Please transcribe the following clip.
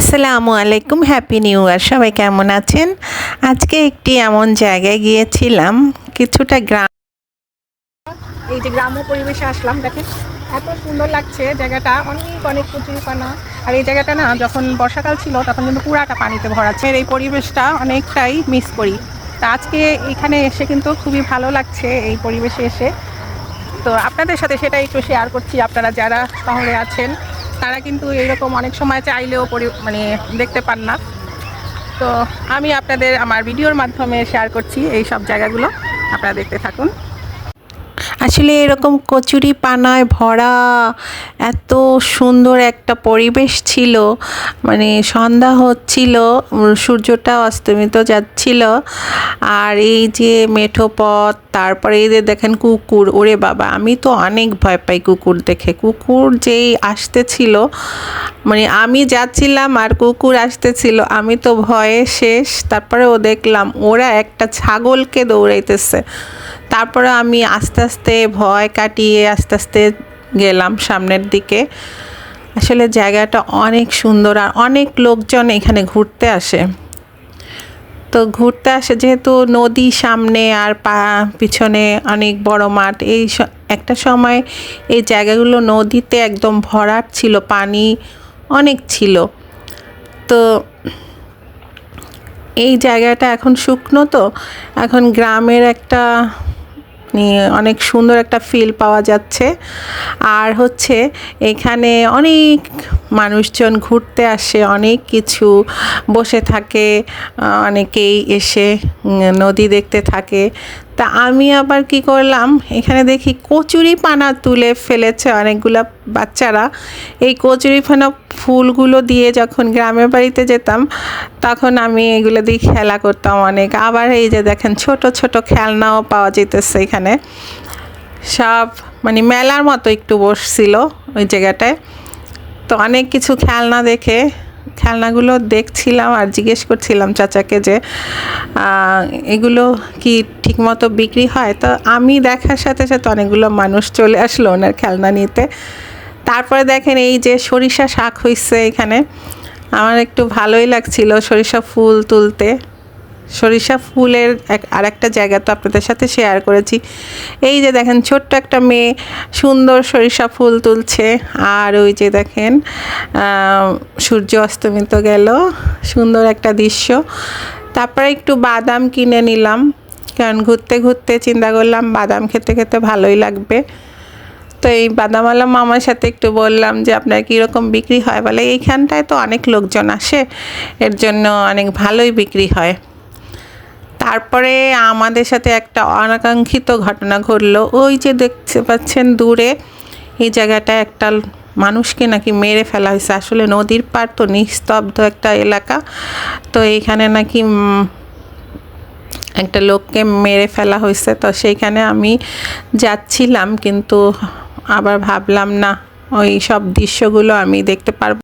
আসসালামু আলাইকুম happy new year সবাই কেমন আছেন? আজকে একটি এমন জায়গায় গিয়েছিলাম, কিছুটা গ্রাম এই যে গ্রাম্য পরিবেশে আসলাম, দেখেন, এত সুন্দর লাগছে জায়গাটা, অনেক অনেক কচুরিপানা। আর এই জায়গাটা না, যখন বর্ষাকাল ছিল, তখন কিন্তু পুরাটা পানিতে ভরাচ্ছে এই পরিবেশটা অনেকটাই মিস করি। তা আজকে এখানে এসে কিন্তু খুবই ভালো লাগছে এই পরিবেশে এসে। তো আপনাদের সাথে সেটা একটু শেয়ার করছি, আপনারা যারা শহরে আছেন তারা কিন্তু এইরকম অনেক সময় চাইলেও মানে দেখতে পান না। তো আমি আপনাদের আমার ভিডিওর মাধ্যমে শেয়ার করছি এই সব জায়গাগুলো। আপনারা দেখতে থাকুন। আসলে এরকম কচুরি পানায় ভরা এত সুন্দর একটা পরিবেশ ছিল। মানে সন্ধ্যা হচ্ছিল, সূর্যটা অস্তমিত যাচ্ছিল। আর এই যে মেঠো পথ, তারপরে এই যে দেখেন কুকুর, ওরে বাবা, আমি তো অনেক ভয় পাই কুকুর দেখে। কুকুর যেই আসতেছিল মানে আমি যাচ্ছিলাম আর কুকুর আসতেছিল আমি তো ভয়ে শেষ। তারপরে ও দেখলাম, ওরা একটা ছাগলকে দৌড়াইতেছে। তারপরে আমি আস্তে আস্তে ভয় কাটিয়ে আস্তে আস্তে গেলাম সামনের দিকে। আসলে জায়গাটা অনেক সুন্দর আর অনেক লোকজন এখানে ঘুরতে আসে। তো ঘুরতে আসে যেহেতু নদী সামনে আর পা পিছনে অনেক বড় মাঠ, এই একটা সময় এই জায়গাগুলো নদীতে একদম ভরাট ছিল, পানি অনেক ছিল। তো এই জায়গাটা এখন শুকনো তো, এখন গ্রামের একটা অনেক সুন্দর একটা ফিল পাওয়া যাচ্ছে। আর হচ্ছে এখানে অনেক মানুষজন ঘুরতে আসে, অনেক কিছু বসে থাকে অনেকেই এসে নদী দেখতে থাকে। তা আমি আবার কি করলাম? এখানে দেখি কচুরি পানা তুলে ফেলেছে অনেকগুলো বাচ্চারা। এই কচুরি পানা ফুলগুলো দিয়ে যখন গ্রামের বাড়িতে যেতাম, তখন আমি এগুলো দিয়ে খেলা করতাম অনেক। আবার এই যে দেখেন, ছোট ছোট খেলনাও পাওয়া যেতেছে এখানে। সব মানে মেলার মতো একটু বসছিল ওই জায়গাটায়। তো অনেক কিছু খেলনা দেখে খেলনাগুলো দেখছিলাম আর জিজ্ঞেস করছিলাম চাচাকে যে এগুলো কি ঠিকমতো বিক্রি হয়? তো আমি দেখার সাথে সাথে অনেকগুলো মানুষ চলে আসলো ওনার খেলনা নিতে। তারপরে দেখেন এই যে সরিষা শাক হয়েছে এখানে। আমার একটু ভালোই লাগছিল সরিষা ফুল তুলতে। সরিষা ফুলের এক আর একটা জায়গা তো আপনাদের সাথে শেয়ার করেছি। এই যে দেখেন, ছোট্ট একটা মেয়ে সুন্দর সরিষা ফুল তুলছে। আর ওই যে দেখেন সূর্য অস্তমিত গেল। সুন্দর একটা দৃশ্য। তারপরে একটু বাদাম কিনে নিলাম। কারণ ঘুরতে ঘুরতে চিন্তা করলাম, বাদাম খেতে খেতে ভালোই লাগবে। তো এই বাদামালা মামার সাথে একটু বললাম যে, আপনার কীরকম বিক্রি হয়? বলে, এইখানটায় তো অনেক লোকজন আসে। এর জন্য অনেক ভালোই বিক্রি হয়। তারপরে আমাদের সাথে একটা অনাকাঙ্ক্ষিত ঘটনা ঘটলো। ওই যে দেখতে পাচ্ছেন দূরে, এই জায়গাটায় একটা মানুষকে নাকি মেরে ফেলা হয়েছে। আসলে নদীর পাড় তো নিস্তব্ধ একটা এলাকা। তো এইখানে নাকি একটা লোককে মেরে ফেলা হয়েছে। তো সেইখানে আমি যাচ্ছিলাম, কিন্তু আবার ভাবলাম, না, ওই সব দৃশ্যগুলো আমি দেখতে পারব